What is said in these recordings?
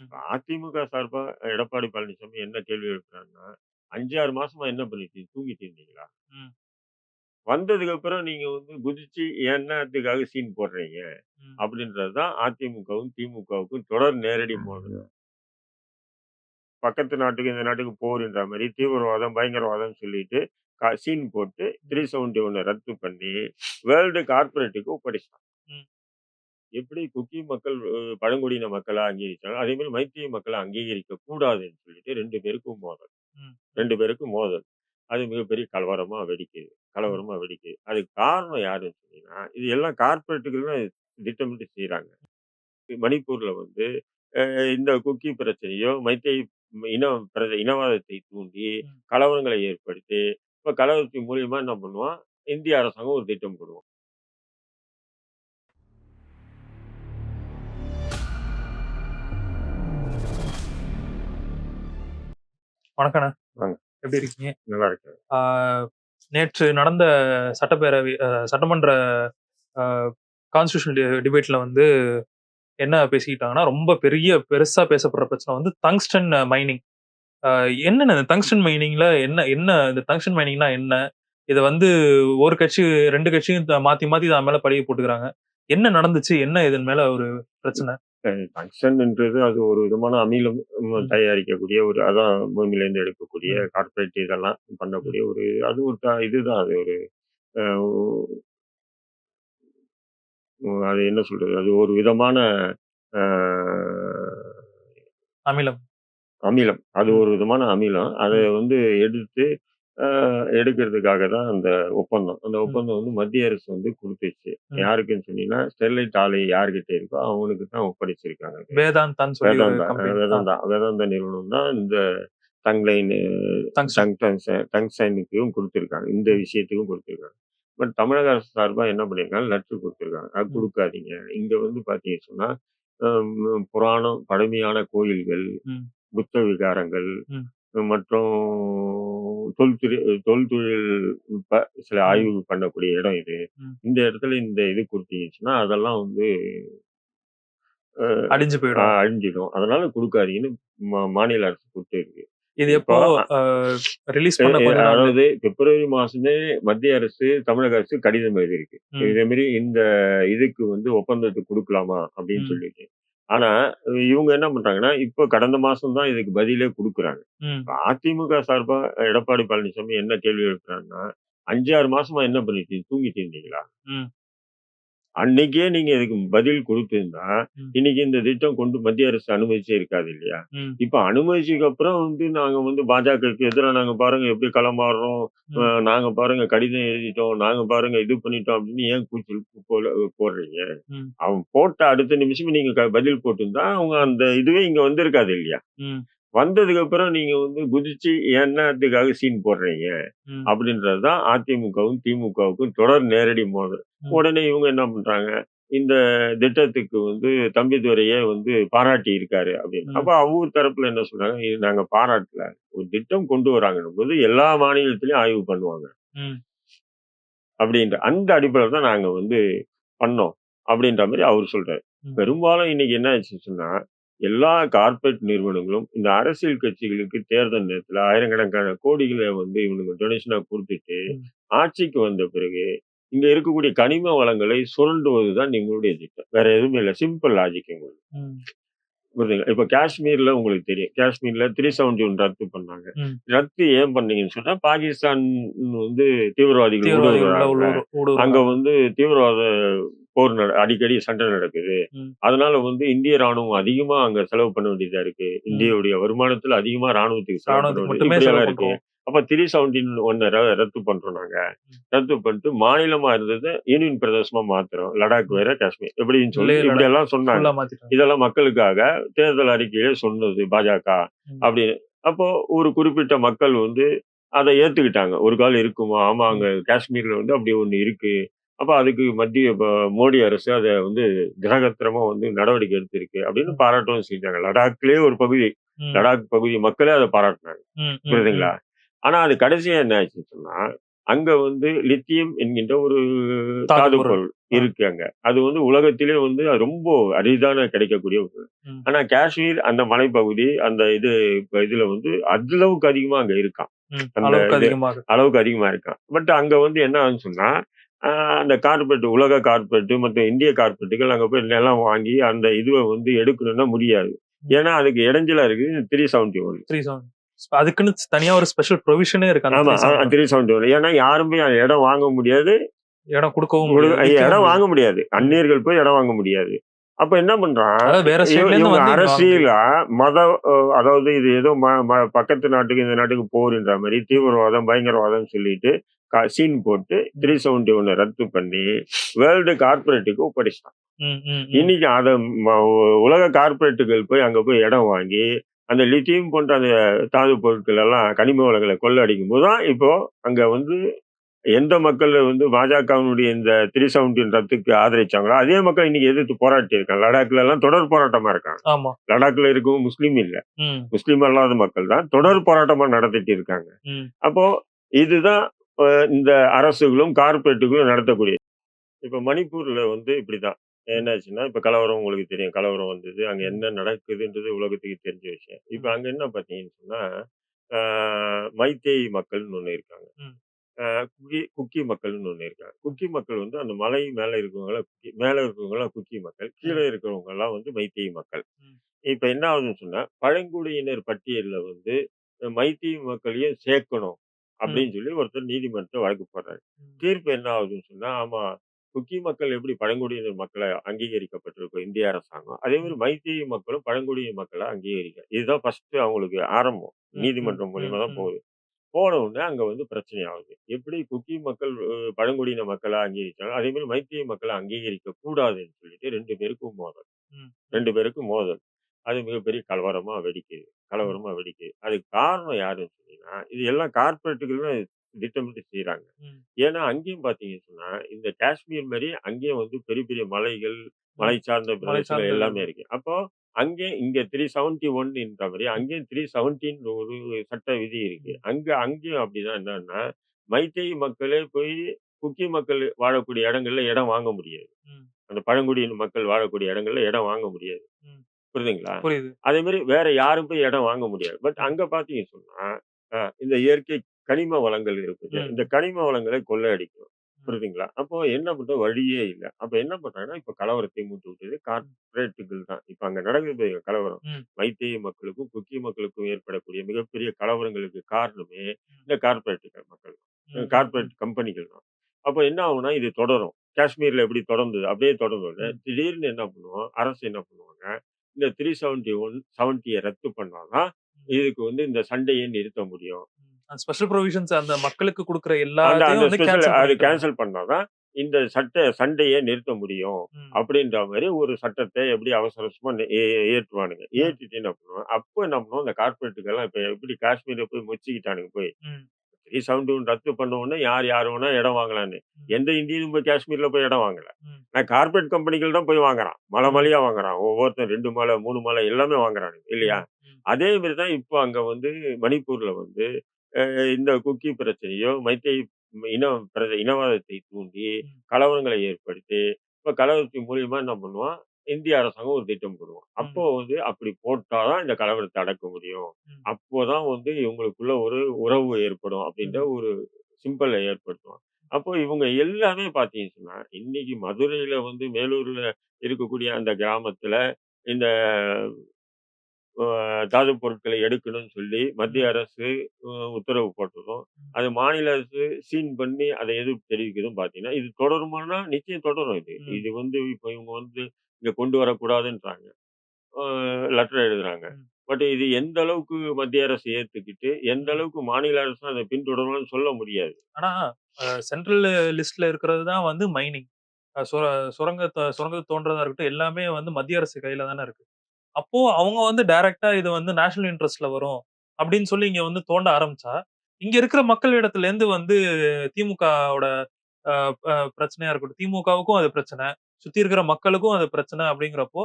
ம். அதிமுக சார்பா எடப்பாடி பழனிசாமி என்ன கேள்வி எழுப்புறாருன்னா, 5, 6 மாசமா என்ன பண்ணிட்டு தூங்கிட்டு இருந்தீங்களா? ம். வந்ததுக்கு அப்புறம் நீங்க வந்து குதிச்சு என்னத்துக்காக சீன் போடுறீங்க? ம். அப்படின்றது தான் அதிமுகவும், திமுகவுக்கும் தொடர் நேரடி மோதல். பக்கத்து நாட்டுக்கு, இந்த நாட்டுக்கு போர்ன்ற மாரி தீவிரவாதம், பயங்கரவாதம்னு சொல்லிட்டு க சீன் போட்டு 371 ரத்து பண்ணி வேர்ல்டு கார்ப்பரேட்டுக்கு ஒப்படைச்சுட்டான். ம். எப்படி குக்கி மக்கள் பழங்குடியின மக்களா அங்கீகரிச்சாங்களோ, அதே மாரி மைத்திய மக்கள அங்கீகரிக்க கூடாதுன்னு சொல்லிட்டு 2 பேருக்கும் மோதல். ம். 2 பேருக்கும் மோதல். அது மிகப்பெரிய கலவரமா வெடிக்குது. கலவரமா வெடிக்குது. அதுக்கு காரணம் யாருன்னு சொன்னீங்கன்னா, இது எல்லாம் கார்ப்பரேட்டுகள் தான் திட்டமிட்டு செய்றாங்க. மணிப்பூர்ல வந்து இந்த குக்கி பிரச்சனையோ, மைத்தேய் இன பிர இனவாதத்தை தூண்டி, ம். கலவரங்களை ஏற்படுத்தி, இப்ப கலவரத்தின் மூலியமா என்ன பண்ணுவான், இந்திய அரசாங்கம் ஒரு திட்டம் போடுவான். வணக்கண்ணே. எப்படி இருக்கீங்க? நல்லா இருக்கு. ஆ நேற்று நடந்த சட்டப்பேரவை சட்டமன்ற டி டிபேட்ல வந்து என்ன பேசிக்கிட்டாங்கன்னா, ரொம்ப பெரிய பெருசா பேசப்படுற பிரச்சனை வந்து டங்ஸ்டன் மைனிங். அ என்னண்ணே இந்த டங்ஸ்டன் மைனிங்ல என்ன என்ன இந்த டங்ஸ்டன் மைனிங்னா என்ன? இத வந்து ஒரு கட்சி 2 கட்சியும் மாத்தி மாத்தி அது மேல பழிய போட்டுக்கிறாங்க. என்ன நடந்துச்சு? என்ன இதன் மேல ஒரு பிரச்சனை? அ டங்ஸ்டன்ன்றது அது ஒரு விதமான அமிலம் ம். தயாரிக்கக்கூடிய ஒரு அதான் பூமியிலேருந்து எடுக்கக்கூடிய ம். கார்ப்பரேட் இதெல்லாம். பண்ணக்கூடிய ஒரு அது ஒரு த இதுதான் அது ஒரு அது என்ன சொல்றது? அது ஒரு விதமான அமிலம். அமிலம். அது ம். ஒரு விதமான அமிலம். அத ம். வந்து எடுத்து எடுக்கிறதுக்காக தான் அந்த ஒப்பந்தம். அந்த ம். ஒப்பந்தம் வந்து மத்திய அரசு வந்து குடுத்துச்சு. ம். யாருக்குன்னு சொன்னீங்கன்னா, ஸ்டெர்லைட் ஆலை யார்கிட்ட இருக்கோ அவங்களுக்கு தான் ஒப்படைச்சிருக்காங்க அது. வேதாந்தான்னு சொல்லி ஒரு வேதாந்தா கம்பெனி. ஆ. வேதாந்தா வேதாந்தா நிறுவனம் தான் இந்த டங்லைன் டங்ஸ்டன். டங் டங்ஸ்டன் டங்ஸ்டனுக்கும் குடுத்துருக்காங்க. இந்த ம். விஷயத்துக்கும் குடுத்துருக்காங்க. பட் தமிழக அரசு சார்பா என்ன பண்ணியிருக்காங்க, லெட்டர் குடுத்துருக்காங்க. அது ம். குடுக்காதீங்க. இங்க வந்து பார்த்தீங்கன்னு சொன்னா, அ புராணம், பழமையான கோயில்கள், ம். புத்த விகாரங்கள் ம். மற்றும் தொல்துறை தொல்தொழில் சில ம். ஆய்வு பண்ணக்கூடிய இடம் இது. ம். இந்த இடத்துல இந்த இது குடுத்தீங்கன்னா, அதெல்லாம் வந்து அ அழிஞ்சு அ போயிடும். அழிஞ்சிடும். அதனால குடுக்காதீங்கன்னு மா மாநில அரசு குடுத்திருக்கு. இது இப்போ எப்போ அ ரிலீஸ் எ பண்ண எ கொஞ்ச நாள்ல அதாவது பிப்ரவரி மாசமே மத்திய அரசு, தமிழக அரசு கடிதம் எழுதியிருக்கு. ம். இதே மாரி இந்த இதுக்கு வந்து ஒப்பந்தத்த குடுக்கலாமா? அப்படின்னு ம். சொல்லிட்டு. ஆனா, இவங்க என்ன பண்றாங்கன்னா, இப்போ கடந்த மாசம் தான் இதுக்கு பதிலே குடுக்குறாங்க. ம். இப்ப அதிமுக சார்பா எடப்பாடி பழனிசாமி என்ன கேள்வி எழுப்புறாருன்னா, 5, 6 மாசமா என்ன பண்ணிட்டு தூங்கிட்டு இருந்தீங்களா? ம். அன்னைக்கே நீங்க இதுக்கு பதில் குடுத்திருந்தா. இன்னைக்கு இந்த திட்டம் கொண்டு மத்திய அரசு அனுமதிச்சே இருக்காது இல்லையா? இப்ப அனுமதிச்சதுக்கு அப்புறம் வந்து நாங்க வந்து பாஜகவுக்கு எதிரா நாங்க பாருங்க எப்படி களமாடுறோம். நாங்க பாருங்க கடிதம் எழுதிட்டோம். நாங்க பாருங்க இது பண்ணிட்டோம் அப்படின்னு ஏன் கூச்சல் போல போடுறீங்க? அவன் போட்ட அடுத்த நிமிஷமே நீங்க பதில் போட்டிருந்தா, அவங்க அந்த இதுவே இங்க வந்திருக்காது இல்லையா? வந்ததுக்கு அப்புறம் நீங்க வந்து குதிச்சு என்னத்துக்காக சீன் போடுறீங்க? ம். அப்படின்றது தான் அதிமுகவும், திமுகவுக்கும் தொடர் நேரடி மோதல். உடனே இவங்க என்ன பண்றாங்க, இந்த திட்டத்துக்கு வந்து தம்பிதுரையே வந்து பாராட்டி இருக்காரு அப்படின்னு. அப்ப அவங்க தரப்புல என்ன சொல்றாங்க, இது நாங்க பாராட்டல. ஒரு திட்டம் கொண்டு வராங்கன்னும்போது எல்லா மாநிலத்திலயும் ஆய்வு பண்ணுவாங்க. அப்படின்ற அந்த அடிப்படையில தான் நாங்க வந்து பண்ணோம். அப்படின்ற மாரி அவரு சொல்றாரு. பெரும்பாலும் இன்னைக்கு என்ன ஆச்சுன்னு சொன்னா, எல்லா கார்ப்பரேட் நிறுவனங்களும் இந்த அரசியல் கட்சிகளுக்கு தேர்தல் நேரத்துல ஆயிரக்கணக்கான கோடிகள வந்து இவனுங்க டொனேஷனா குடுத்துட்டு. ஆட்சிக்கு வந்த பிறகு இங்க இருக்கக்கூடிய கனிம வளங்களை சுரண்டுவது தான் இவங்களுடைய திட்டம். வேற எதுவுமே இல்ல. சிம்பிள் லாஜிக் இவங்களுக்கு. ம். புரியுதுங்களா? இப்ப காஷ்மீர்ல உங்களுக்கு தெரியும். காஷ்மீர்ல 371 ரத்து பண்ணாங்க. ரத்து ஏன் பண்ணீங்கன்னு சொன்னா, பாகிஸ்தான் வந்து தீவிரவாதிகள் அங்க. வந்து தீவிரவாத போர் நட அடிக்கடி சண்டை நடக்குது. அதனால வந்து இந்திய ராணுவம் அதிகமா அங்க செலவு பண்ண வேண்டியதா இருக்கு. இந்தியாவுடைய வருமானத்துல அதிகமா ராணுவத்துக்கு செலவு இருக்கு. அப்ப 371 ர ரத்து பண்றோம் நாங்க. ரத்து பண்ணிட்டு மாநிலமா இருந்தத யூனியன் பிரதேசமா மாத்துறோம். லடாக். வேற, காஷ்மீர் இப்படின்னு சொல்லி லே லடாக் இப்படியெல்லாம் சொன்னாங்க. இதெல்லாம் மக்களுக்காக தேர்தல் அறிக்கையிலே சொன்னது பாஜக. அப்படின்னு. அப்போ ஒரு குறிப்பிட்ட மக்கள் வந்து அத ஏத்துக்கிட்டாங்க. ஒரு காலம் இருக்குமா? ஆமா. அங்க காஷ்மீர்ல வந்து அப்படி ஒண்ணு இருக்கு. அப்ப அதுக்கு மத்திய மோடி அரசு அத வந்து திடகாத்திரமா வந்து நடவடிக்கை எடுத்திருக்கு அப்படின்னு. பாராட்டவும் செஞ்சாங்க. லடாக்லயே ஒரு பகுதி. லடாக் பகுதி மக்களே அத பாராட்டுனாங்க. புரியுதுங்களா? ஆனா அது கடைசியா என்ன ஆச்சுன்னு சொன்னா, அங்க வந்து லித்தியம் என்கின்ற ஒரு தாது பொருள். இருக்கு அங்க. அது வந்து உலகத்திலே வந்து ரொம்ப அரிதான கிடைக்கக்கூடிய ஒரு பொருள். ம். ஆனா காஷ்மீர் அந்த மலைப்பகுதி, அந்த இது இதுல வந்து அளவுக்கு அதிகமா அங்க இருக்காம். ம். அந்த அளவுக்கு அதிகமாக. அதிகமா இருக்காம். பட் அங்க வந்து என்ன ஆகுதுன்னு சொன்னா, அந்த கார்ப்பரேட் உலக கார்ப்பரேட் மத்த இந்திய கார்ப்பரேட்டுகள் அங்க போய் நிலம் வாங்கி அந்த இதுவ வந்து எடுக்கணும்னா முடியாது. ஏன்னா அதுக்கு இடைஞ்சலா இருக்கு 371. 370 அதுக்குன்னு தனியா ஒரு ஸ்பெஷல் ப்ரொவிஷனே இருக்கு ஆமா. அ 371. 371 ஏன்னா யாரும் இடம் வாங்க முடியாது. இடம் குடுக்கவும் இடம். வாங்க முடியாது. அந்நியர்கள் போய் இடம் வாங்க முடியாது. அப்ப என்ன பண்றான். அரசியலா மத அதாவது இது ஏதோ பக்கத்து நாட்டுக்கு இந்த நாட்டுக்கு போர்ன்ற மாரி தீவிரவாதம், பயங்கரவாதம்னு சொல்லிட்டு சீன் போட்டு 371 ரத்து பண்ணி வேர்ல்டு ம், ம். இன்னைக்கு அத உலக கார்ப்பரேட்டுகள் போய் அங்க போய் இடம் வாங்கி, அந்த லித்தியம் போன்ற அந்த தாது பொருட்கள் எல்லாம் கனிம வளங்கள கொள்ளையடிக்கும்போது தான் இப்போ அங்க வந்து எந்த மக்கள் வந்து பாஜகவினுடைய இந்த 317 ரத்துக்கு ஆதரிச்சாங்களோ, அதே மக்கள் இன்னைக்கு எதிர்த்து போராட்டி இருக்காங்க. லடாக்ல எல்லாம் தொடர் போராட்டமா இருக்காங்க. லடாக்ல இருக்கவும் முஸ்லீம் இல்ல. முஸ்லீம் அல்லாத மக்கள் தான் தொடர் போராட்டமா நடத்திட்டு இருக்காங்க. அப்போ இதுதான் இந்த அரசுகளும், கார்ப்பரேட்டுகளும் நடத்தக்கூடியது. இப்ப மணிப்பூர்ல வந்து இப்படிதான். என்னாச்சுன்னா, இப்ப கலவரம் உங்களுக்கு தெரியும். கலவரம் வந்தது. அங்க என்ன நடக்குதுன்றது உலகத்துக்கு தெரிஞ்ச விஷயம். இப்ப. அங்க என்ன பார்த்தீங்கன்னு சொன்னா, ஆ மைத்தேய் மக்கள்னு ஒண்ணு இருக்காங்க. குக்கி குக்கி மக்கள்னு ஒண்ணு இருக்காங்க. குக்கி மக்கள் வந்து அந்த மலை மேல இருக்கவங்கலாம் குக்கி மேல இருக்கவங்கலாம் குக்கி மக்கள். கீழ ம். இருக்கிறவங்கலாம் வந்து மைத்தேய் மக்கள். இப்ப என்ன ஆகுதுன்னு சொன்னா, பழங்குடியினர் பட்டியல்ல வந்து மைத்தேய் மக்களையும் சேர்க்கணும். அப்படின்னு சொல்லி ஒருத்தர் நீதிமன்றத்துல வழக்கு போடுறாரு. தீர்ப்பு என்ன ஆகுதுன்னு சொன்னா, ஆமா குக்கி மக்கள் எப்படி பழங்குடியினர் மக்களா அங்கீகரிக்கப்பட்டிருக்கும் இந்திய அரசாங்கம், அதே மாரி ம். மைத்தேய் மக்களும் பழங்குடியின மக்களா அங்கீகரிக்க. இதுதான் ஃபர்ஸ்ட் அவங்களுக்கு ஆரம்பம். நீதிமன்றம் மூலியமா தான். போகுது. போன உடனே அங்க வந்து பிரச்சனை ஆகுது. எப்படி குக்கி மக்கள் அ பழங்குடியின மக்களா அங்கீகரிச்சாங்களோ, அதே மாரி மைத்தேய் மக்கள அங்கீகரிக்க கூடாதுன்னு சொல்லிட்டு 2 பேருக்கும் மோதல். 2 பேருக்கும் மோதல். அது மிகப்பெரிய கலவரமா வெடிக்குது. கலவரமா வெடிக்குது. அதுக்கு காரணம் யாருன்னு சொன்னீங்கன்னா, இது எல்லாம் கார்ப்பரேட்டுகள் தான் திட்டமிட்டு செய்றாங்க. ம். ஏன்னா அங்கேயும் பார்த்தீங்கன்னு சொன்னா, இந்த காஷ்மீர் மாரி அங்கேயும் வந்து பெரிய பெரிய மலைகள். மலை சார்ந்த பிரதேசங்கள் எல்லாமே இருக்கு. அப்போ அங்கே இங்க 371ன்ற மாரி ம். அங்கேயும் 317 ஒரு சட்ட விதி இருக்கு. அங்க அங்கேயும் அப்படிதான் என்னன்னா, மைத்தேய் மக்களே போய் குக்கி மக்கள் வாழக்கூடிய இடங்கள்ல இடம் வாங்க முடியாது. அந்த பழங்குடியின மக்கள் வாழக்கூடிய இடங்கள்ல இடம் வாங்க முடியாது. புரியுதுங்களா? புரியுது. அதே மாரி வேற யாரும் போய் இடம் வாங்க முடியாது. பட். அங்க பார்த்தீங்கன்னு சொன்னா, இந்த இயற்கை கனிம வளங்கள் இருக்குது. இந்த. கனிம வளங்களை கொள்ளையடிக்கும். ம். புரியுதுங்களா? அப்போ என்ன பண்ற வழியே இல்ல. அப்ப என்ன பண்றாங்கன்னா, இப்ப கலவரத்தை மூட்டி விட்டது ம். கார்ப்பரேட்டுகள் தான். இப்ப அங்க நடக்குது பாருங்க கலவரம். ம். மைத்தேய் மக்களுக்கும், குக்கி மக்களுக்கும் ஏற்படக்கூடிய மிகப்பெரிய கலவரங்களுக்கு காரணமே ம். இந்த கார்ப்பரேட்டுகள் மக்கள் தான். ம், ம், ம். கார்ப்பரேட் கம்பெனிகள் தான். அப்ப என்ன ஆகும்னா, இது தொடரும். காஷ்மீர்ல எப்படி தொடர்ந்தது, அப்படியே தொடர்ந்தோனே, ம். திடீர்னு என்ன பண்ணுவோம், அரசு என்ன பண்ணுவாங்க, இந்த 371 70ய ரத்து பண்ணா தான், ம். இதுக்கு வந்து இந்த சண்டைய நிறுத்த முடியும். ஸ்பெஷல் ப்ரொவிஷன்ஸ் அந்த மக்களுக்கு குடுக்குற கேன்சல் அது. கேன்சல் பண்ணா தான், இந்த சட்ட சண்டைய நிறுத்த முடியும். அப்படின்ற மாரி ஒரு சட்டத்த எப்படி அவசர அவசரமா ஏற்றுவானுங்க. ஏற்றிட்டு என்ன பண்ணுவாங்க, அப்போ என்ன பண்ணுவோம், இந்த கார்ப்பரேட்டுகள்லாம் இப்ப எப்படி காஷ்மீர போய் முச்சிக்கிட்டானுங்க போய். ம். 371 ரத்து பண்ண உடனே யார் யார் வேணா இடம் வாங்கலான்னு. எந்த இந்தியனும் போய் காஷ்மீர்ல போய் இடம் வாங்கல. நான் கார்ப்பரேட் கம்பெனிகள் தான் போய் வாங்குறான். மலை ம். மலையா வாங்குறான். ஒவ்வொருத்தன் 2 மலை, 3 மலை எல்லாமே வாங்குறானுங்க. இல்லையா? அதே மாரி தான் இப்போ அங்க வந்து மணிப்பூர்ல வந்து இந்த குக்கி பிரச்சனையோ, மைத்தேய் இன இனவாதத்தை தூண்டி. கலவரங்களை ஏற்படுத்தி, இப்ப கலவரத்தின் மூலியமா என்ன பண்ணுவான், இந்திய அரசாங்கம் ஒரு திட்டம் போடுவான். அப்போ. வந்து அப்படி போட்டா தான் இந்த கலவரத்த அடக்க முடியும். அப்போதான் வந்து இவங்களுக்குள்ள ஒரு உறவு ஏற்படும் அப்படின்ற. ஒரு சிம்பல ஏற்படுத்துவான். அப்போ இவங்க எல்லாமே பார்த்தீங்கன்னு இன்னைக்கு மதுரையில வந்து மேலூர்ல இருக்கக்கூடிய அந்த கிராமத்துல இந்த தாது பொருட்களை எடுக்கணும்னு சொல்லி மத்திய. அரசு உத்தரவு போட்டதும். அது மாநில அரசு சீன் பண்ணி அதை எதிர்ப்பு தெரிவிக்கிறதும் பார்த்தீங்கன்னா, இது தொடருமான்னா நிச்சயம் தொடரும் இது. இது வந்து இப்ப இவங்க வந்து இங்க கொண்டு வரக்கூடாதுன்றாங்க. அ லெட்டர் எழுதுறாங்க. பட் இது எந்த அளவுக்கு மத்திய அரசு ஏத்துக்கிட்டு, எந்த. அளவுக்கு மாநில அரசும் அதை பின்தொடரும்னு சொல்ல முடியாது. ஆனா, அ சென்ட்ரல் லிஸ்ட்ல இருக்கிறது தான் வந்து மைனிங். அ சுர சுரங்கத்த சுரங்கத்த தோண்டுறதா இருக்கட்டும், எல்லாமே வந்து மத்திய அரசு கையில தானே இருக்கு. அப்போ அவங்க வந்து டைரக்ட்டா இது வந்து நேஷனல் இன்ட்ரெஸ்ட்ல வரும். அப்படின்னு சொல்லி இங்க வந்து தோண்ட ஆரம்பிச்சா, இங்க இருக்கிற மக்களிடத்திலேருந்து வந்து திமுகவோட அ அ பிரச்சனையா இருக்கட்டும். திமுகவுக்கும் அது பிரச்சனை. சுத்தி இருக்கிற மக்களுக்கும் அது பிரச்சனை அப்படிங்கிறப்போ,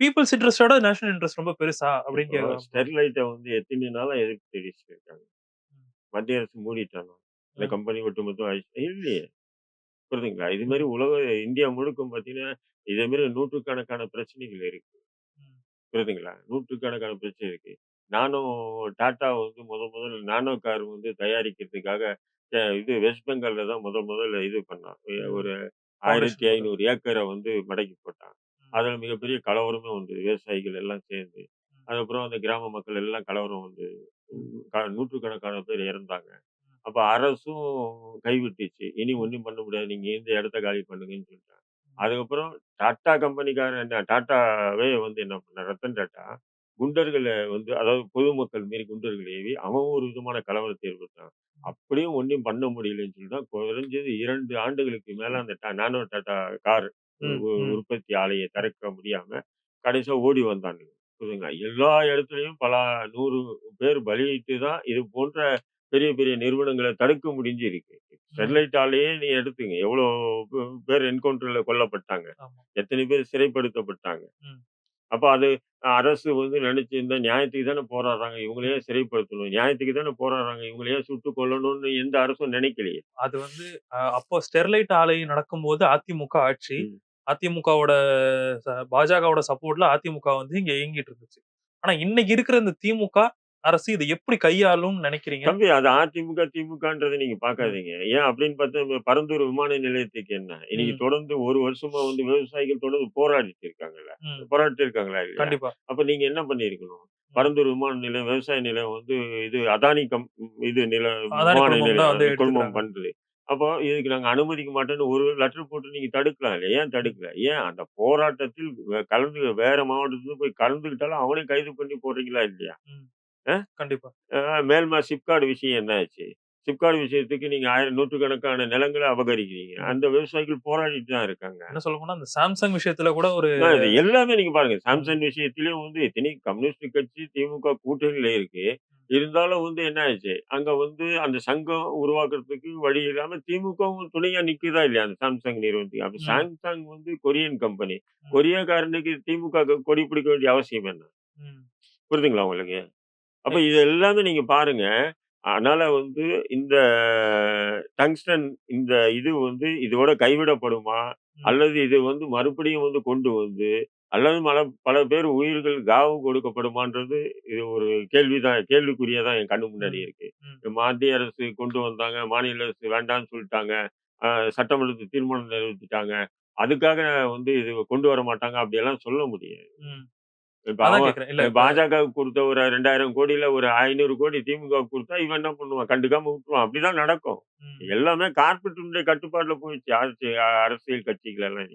பீப்பிள்ஸ் இன்ட்ரெஸ்ட்டோட நேஷனல் இன்ட்ரெஸ்ட் ரொம்ப பெருசா அப்படின்னு கேட்கிறேன். ஸ்டெர்லைட்ட வந்து எத்தனை நாளா எதிர்ப்பு தெரிவிச்சுட்டு இருக்காங்க. மத்திய அரசு மூடிட்டாங்க. இந்த. கம்பெனி ஒட்டுமொத்தம் ஆயிடுச்சு. இல்லையே. புரியுதுங்களா? இது மாரி உலக இந்தியா முழுக்க பார்த்தீங்கன்னா, இதே மாரி நூற்றுக்கணக்கான பிரச்சனைகள் இருக்கு. புரியுதுங்களா? நூற்றுக்கணக்கான பிரச்சனை இருக்கு. நானோ டாட்டா வந்து முத முதல்ல நானோ கார் வந்து தயாரிக்கிறதுக்காக இது வெஸ்ட் பெங்கால்ல தான் முதல் முதல்ல இது பண்ணான். ஒரு போட்டது. 1500 ஏக்கர வந்து மடக்கி போட்டான். ம். அதுல மிகப்பெரிய கலவரமே வந்தது. விவசாயிகள் எல்லாம் சேர்ந்து. அதுக்கப்புறம் அந்த கிராம மக்கள் எல்லாம் கலவரம் வந்து நூற்றுக்கணக்கான பேர் இறந்தாங்க. அப்ப அரசும் கைவிட்டுச்சு. இனி ம். ஒண்ணும் பண்ண முடியாது. நீங்க இந்த இடத்த காலி பண்ணுங்கன்னு சொல்லிட்டாங்க. அதுக்கப்புறம் டாட்டா கம்பெனிக்காரன் என்ன டாட்டாவே வந்து என்ன பண்ணான், ரத்தன் டாட்டா குண்டர்கள வந்து அதாவது பொதுமக்கள் மீறி குண்டர்கள் ஏவி, அவன் ஒரு விதமான கலவரத்தை ஏற்படுத்தினான். அப்படியும் ஒண்ணும் பண்ண முடியலன்னு சொல்லி தான் குறைஞ்சது 2 ஆண்டுகளுக்கு மேல அந்த நானோ டாட்டா கார். உற்பத்தி ஆலைய திறக்க முடியாம கடைசியா ஓடி வந்தானுங்க. புரியுதுங்களா? எல்லா இடத்துலயும் பல 100 பேர் பலியிட்டு தான் இது போன்ற பெரிய பெரிய நிறுவனங்கள தடுக்க முடிஞ்சிருக்கு. ம். ஸ்டெர்லைட் ஆலையே நீங்க எடுத்துங்க. எவ்வளோ பேர் என்கவுண்டர்ல கொல்லப்பட்டாங்க. எத்தனை பேர் சிறைப்படுத்தப்பட்டாங்க. அப்ப அது அரசு வந்து நினைச்சிருந்தா நியாயத்துக்கு தானே போராடுறாங்க. இவங்கள ஏன் சிறைப்படுத்தணும்? நியாயத்துக்கு தானே போராடுறாங்க. இவங்கள ஏன் சுட்டுக் கொல்லணும்னு எந்த அரசும் நினைக்கலையே. அது வந்து அப்போ ஸ்டெர்லைட் ஆலை நடக்கும்போது அதிமுக ஆட்சி. ம். அதிமுகவோட பாஜகவோட சப்போர்ட்ல அதிமுக வந்து இங்க இயங்கிட்டு இருந்துச்சு. ஆனா இன்னைக்கு இருக்கிற இந்த திமுக அரசு இத எப்படி கையாளும்னு நினைக்கிறீங்க? தம்பி அது அதிமுக, திமுகன்றத நீங்க ம். பார்க்காதீங்க. ஏன் அப்படின்னு பார்த்தா பரந்தூர் விமான நிலையத்துக்கு என்ன? இன்னைக்கு. தொடர்ந்து 1 வருஷமா வந்து விவசாயிகள் தொடர்ந்து போராடிட்டு இருக்காங்கல்ல. போராடிட்டு இருக்காங்களா இல்லையா? கண்டிப்பா. அப்ப நீங்க என்ன பண்ணியிருக்கணும்? ம். பரந்தூர் விமான நிலையம், விவசாய நிலையம் வந்து இது அதானி கம் இது நில விமான நிலையம் குழுமம். பண்து. அப்போ இதுக்கு நாங்க அனுமதிக்க மாட்டோம்ன்னு ஒரு லெட்டர் போட்டு நீங்க தடுக்கலாம் இல்ல. ஏன். தடுக்கல? ஏன் அந்த போராட்டத்தில் கலந்து வேற மாவட்டத்துல போய் கலந்துக்கிட்டாலும் அவனையும் கைது பண்ணி போடுறீங்களா இல்லையா? அ? கண்டிப்பா. அ மேல்மா சிப்காட் விஷயம் என்ன ஆச்சு? சிப்காட் விஷயத்துக்கு நீங்க ஆயிரம் நூற்றுக்கணக்கான நிலங்கள அபகரிக்கிறீங்க. அந்த விவசாயிகள் போராடிட்டு தான் இருக்காங்க. என்ன சொல்ல போனா, அந்த சாம்சங் விஷயத்துல கூட ஒரு இது எல்லாமே நீங்க பாருங்க. ம். சாம்சங் விஷயத்திலயும் வந்து இத்தனைக்கும் கம்யூனிஸ்ட் கட்சி, திமுக கூட்டணியில இருக்கு. இருந்தாலும் வந்து என்ன ஆச்சு? அங்க வந்து அந்த சங்கம் உருவாக்குறதுக்கு வழி இல்லாம திமுகவும் துணையா நிக்குதா இல்லையா? அந்த சாம்சங் நிறுவனத்துக்கு. அப்ப ம். சாம்சங் வந்து கொரியன் கம்பெனி. ம். கொரியாக்காரனுக்கு திமுக கொடி பிடிக்க வேண்டிய அவசியம் என்ன? ம். புரியுதுங்களா உங்களுக்கு? அப்ப இது எல்லாமே நீங்க பாருங்க. அதனால வந்து இந்த டங்ஸ்டன் இந்த இது வந்து இதோட கைவிடப்படுமா? அல்லது இது வந்து மறுபடியும் வந்து கொண்டு வந்து அல்லது மல பல பேர் உயிர்கள் காவு கொடுக்கப்படுமான்றது இது ஒரு கேள்வி தான் கேள்விக்குறியா தான் என் கண்ணு முன்னாடி. இருக்கு. மத்திய அரசு கொண்டு வந்தாங்க. மாநில அரசு வேண்டான்னு சொல்லிட்டாங்க. அ சட்டமன்றத்துல தீர்மானம் நிறைவேத்திட்டாங்க. அதுக்காக வந்து இது கொண்டு வர மாட்டாங்க அப்படியெல்லாம் சொல்ல முடியாது. பாஜகவுக்கு குடுத்த ஒரு 2000 கோடியில ஒரு 500 கோடி திமுகவுக்கு குடுத்தா, இவன் என்ன பண்ணுவான்? கண்டுக்காம விட்டுருவான். அப்படிதான் நடக்கும். எல்லாமே கார்ப்பரேட்டினுடைய கட்டுப்பாட்டுல போயிடுச்சு. அரசு அரசியல் கட்சிகள் எல்லாம்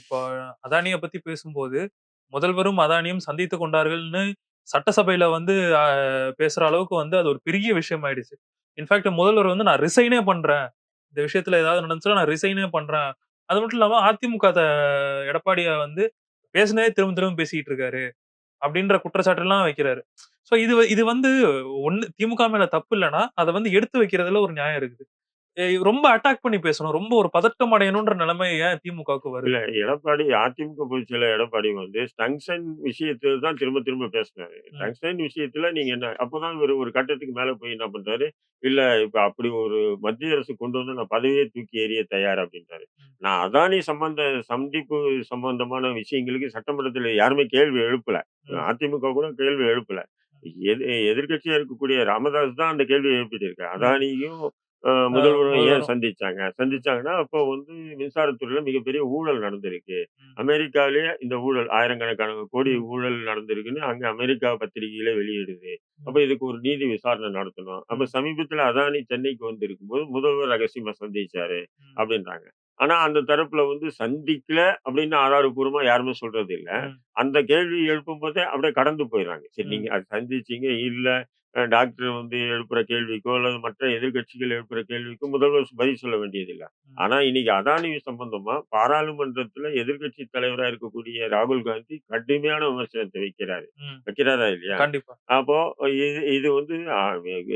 இப்போ அதானிய பத்தி பேசும்போது, முதல்வரும் அதானியும் சந்தித்துக் கொண்டார்கள்ன்னு சட்டசபையில வந்து பேசுற அளவுக்கு வந்து அது ஒரு பெரிய விஷயம் ஆயிடுச்சு. இன்ஃபாக்ட் முதல்வர் வந்து நான் ரிசைனே பண்றேன். இந்த விஷயத்துல ஏதாவது நடந்துச்சுன்னா நான் ரிசைனே பண்றேன். அது மட்டும் இல்லாம அதிமுக எடப்பாடிய வந்து பேசினதே திரும்ப திரும்ப பேசிட்டு இருக்காரு. அப்படின்ற குற்றச்சாட்டுலாம் வைக்கிறாரு. ஸோ இது இது வந்து ஒண்ணு திமுக மேல தப்பு இல்லன்னா, அதை வந்து எடுத்து வைக்கிறதுல ஒரு நியாயம் இருக்குது. ரொம்ப அட்டாக் பண்ணி பேசணும். ரொம்ப ஒரு பதட்டம் அடையணும்ன்ற நிலைமை ஏன் திமுகவுக்கு வருது? இல்ல எடப்பாடி அதிமுக பொதுச் செயலர் எடப்பாடி வந்து டங்ஸ்டன் விஷயத்துல தான் திரும்ப திரும்ப பேசினாரு. ம். டங்ஸ்டன் விஷயத்துல நீங்க என்ன அப்பதான் இவரு ஒரு கட்டத்துக்கு மேல போய் என்ன பண்றாரு, இல்ல இப்ப அப்படி ஒரு மத்திய அரசு கொண்டு வந்து நான் பதவியே தூக்கி எறிய தயார் அப்படின்றாரு. நான் அதானி சம்பந்த சந்திப்பு சம்பந்தமான விஷயங்களுக்கு சட்டமன்றத்துல யாருமே கேள்வி எழுப்பல. அதிமுக கூட கேள்வி எழுப்பல. எது எதிர்க்கட்சியா இருக்கக்கூடிய ராமதாஸ் தான் அந்த கேள்விய எழுப்பிட்டு இருக்காரு. அதானியும் முதல்வரும் ஏன் சந்திச்சாங்க? சந்திச்சாங்கன்னா, அப்போ வந்து மின்சாரத்துறையில மிகப்பெரிய ஊழல் நடந்திருக்கு. அமெரிக்காவிலேயே இந்த ஊழல் ஆயிரக்கணக்கான கோடி. ஊழல் நடந்திருக்குன்னு அங்க அமெரிக்கா பத்திரிகையில வெளியிடுது. அப்ப. இதுக்கு ஒரு நீதி விசாரணை நடத்தணும். அப்ப. சமீபத்துல அதானி சென்னைக்கு வந்திருக்கும்போது முதல்வர் ரகசியமா சந்திச்சாரு. அப்படின்றாங்க. ஆனா அந்த தரப்புல வந்து சந்திக்கல அப்படின்னு ஆதாரப்பூர்வமா யாருமே சொல்றது இல்ல. அந்த கேள்வி எழுப்பும்போதே அப்படியே கடந்து போயிடுறாங்க. சரி. நீங்க அது சந்திச்சீங்க, இல்ல டாக்டர் வந்து எழுப்புற கேள்விக்கோ, அல்லது மற்ற எதிர்க்கட்சிகள் எழுப்புற கேள்விக்கோ முதல்வர் பதில் சொல்ல வேண்டியதில்ல. ம். ஆனா இன்னைக்கு அதானி சம்பந்தமா பாராளுமன்றத்துல எதிர்க்கட்சி தலைவரா இருக்கக்கூடிய ராகுல் காந்தி கடுமையான விமர்சனத்தை வைக்கிறாரு. வைக்கிறாரா இல்லையா? கண்டிப்பா. அப்போ இது இது வந்து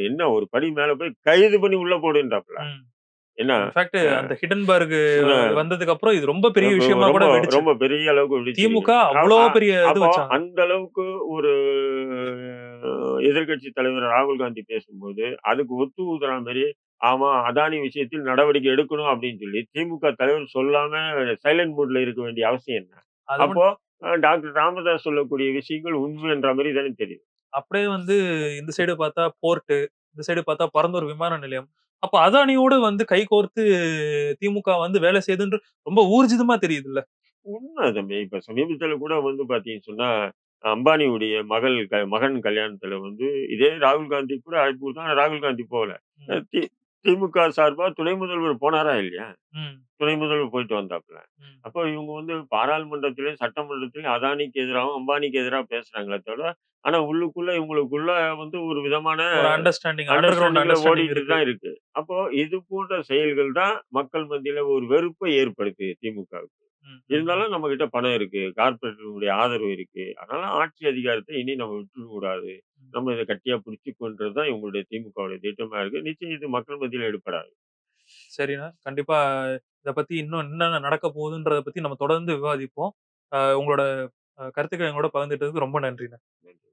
என்ன ஒரு படி மேல போய் கைது பண்ணி உள்ள போடுன்றாப்ல. என்ன? அந்த ஹிடன்பர்க் வந்ததுக்கு அப்புறம் இது ரொம்ப பெரிய விஷயமா கூட ரொம்ப பெரிய அளவுக்கு. திமுக அ அவ்ளோ அ பெரிய. அந்த அளவுக்கு ஒரு எதிர்க்கட்சி தலைவர் ராகுல் காந்தி பேசும்போது, அதுக்கு ஒத்து ஊதுறா மாரி ஆமா, அதானி விஷயத்தில் நடவடிக்கை எடுக்கணும் அப்படின்னு சொல்லி திமுக தலைவர் சொல்லாம சைலன்ட் மூட்ல இருக்க வேண்டிய அவசியம் என்ன? அப்போ டாக்டர் ராமதாஸ் சொல்லக்கூடிய விஷயங்கள் உண்மைன்ற மாரி தானே தெரியுது. அப்படியே வந்து இந்த சைடு பார்த்தா போர்ட், இந்த சைடு பார்த்தா பரந்தூர் விமான நிலையம். அப்ப அதானியோட வந்து கைகோர்த்து திமுக வந்து வேலை செய்யுதுன்ற ரொம்ப ஊர்ஜிதமா தெரியுதுல்ல. உண்ம தம்பி. இப்ப சமீபத்தில கூட வந்து பார்த்தீங்கன்னு சொன்னா, அம்பானியுடைய மகள் க மகன் கல்யாணத்துல வந்து இதே ராகுல் காந்தி கூட அழைப்பு. ஆனா ராகுல் காந்தி போகல. திமுக சார்பா துணை முதல்வர் போனாரா இல்லையா? துணை முதல்வர் போயிட்டு வந்தாப்புல. அப்போ இவங்க வந்து பாராளுமன்றத்திலயும், சட்டமன்றத்திலயும் அதானிக்கு எதிராவும், அம்பானிக்கு எதிரா பேசுறாங்களே தவிர, ஆனா உள்ளுக்குள்ள இவங்களுக்குள்ள வந்து ஒரு விதமான அண்டர்ஸ்டாண்டிங் ஓடிட்டு இருக்கு. தான் இருக்கு. அப்போ இது போன்ற செயல்கள் தான் மக்கள் மத்தியில ஒரு வெறுப்பை ஏற்படுத்துது திமுகவுக்கு. இருந்தாலும் நம்மகிட்ட பணம் இருக்கு. கார்ப்பரேட்டுடைய ஆதரவு இருக்கு. அதனால ஆட்சி அதிகாரத்த இனி நம்ம விட்டுறக் கூடாது. ம். நம்ம இத கட்டியா பிடிச்சுக்கோன்றது தான் இவங்களுடைய திமுகவுடைய திட்டமா இருக்கு. நிச்சயம் இது மக்கள் மத்தியில எடுபடாது. சரிண்ணா. கண்டிப்பா இத பத்தி இன்னும் என்னென்ன நடக்க போகுதுன்றத பத்தி நம்ம தொடர்ந்து விவாதிப்போம். உங்களோட கருத்துக்கள எங்களோட பகிர்ந்துட்டதுக்கு ரொம்ப நன்றிண்ணா. நன்றி.